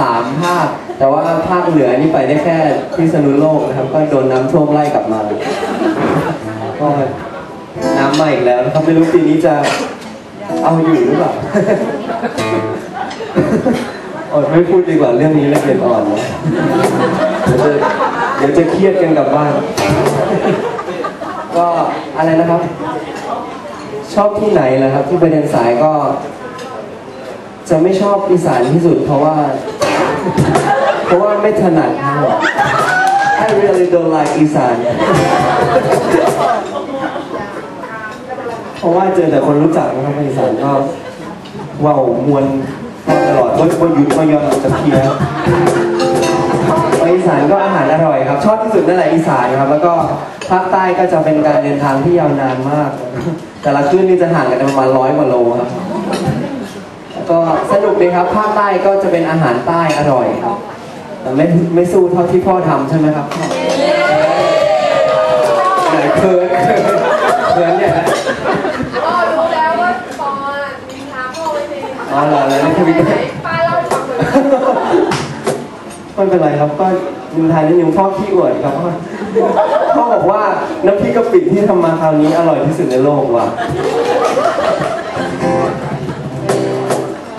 สามภาค แต่ว่าภาคเหนือนี่ไปได้แค่ที่สนุโลกนะครับ ก็โดนน้ำท่วมไล่กลับมาก็น้ำมาอีกแล้วนะครับไม่รู้ปีนี้จะเอาอยู่หรือเปล่าอดไม่พูดดีกว่าเรื่องนี้ละเอียดอ่อนนะเดี๋ยวจะเดี๋ยวจะเครียดกันกลับบ้าน ก็อะไรนะครับ ชอบที่ไหนล่ะครับ ที่ไปเรียนสายก็ จะไม่ชอบอีสานที่สุด เพราะว่า เพราะว่าไม่ถนัด I really don't like อีสาน เพราะว่าเจอแต่คนรู้จักนะครับอีสานก็ว้าวมวนตลอดว่าว่าหยุดว่าย้อนจะเพียไปอีสานก็อาหารอร่อยครับ ชอบที่สุดนั่นแหละอีสานครับ แล้วก็ภาคใต้ก็จะเป็นการเดินทางที่ยาวนานมาก แต่ละขึ้นนี่จะห่างกันประมาณร้อยกว่าโลครับ ก็สนุกดีครับภาคใต้ก็จะเป็นอาหารใต้อร่อยครับ แต่ไม่ไม่สู้เท่าที่พ่อทำใช่ไหมครับพ่อไหนเคิร์นเคิร์นเนี่ยนะก็รู้แล้วว่าปอมีทางพ่อไว้ในอ๋อเหรอแล้วนี่คือวิธีป้าเล่าให้ฟังเลยไม่เป็นไรครับก็นินทานนิดนึงพ่อขี้อวดครับพ่อพ่อบอกว่าน้ำพริกกะปิที่ทำมาคราวนี้อร่อยที่สุดในโลกว่ะ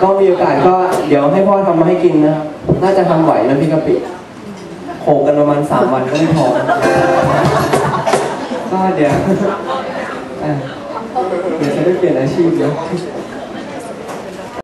ก็มีโอกาสก็เดี๋ยวให้พ่อทำมาให้กินนะครับ น่าจะทำไหวนะพี่กะปิโขกกันประมาณสามวันก็ไม่พอ ก็เดี๋ยวอะเดี๋ยวฉันได้เปลี่ยนอาชีพเดี๋ยว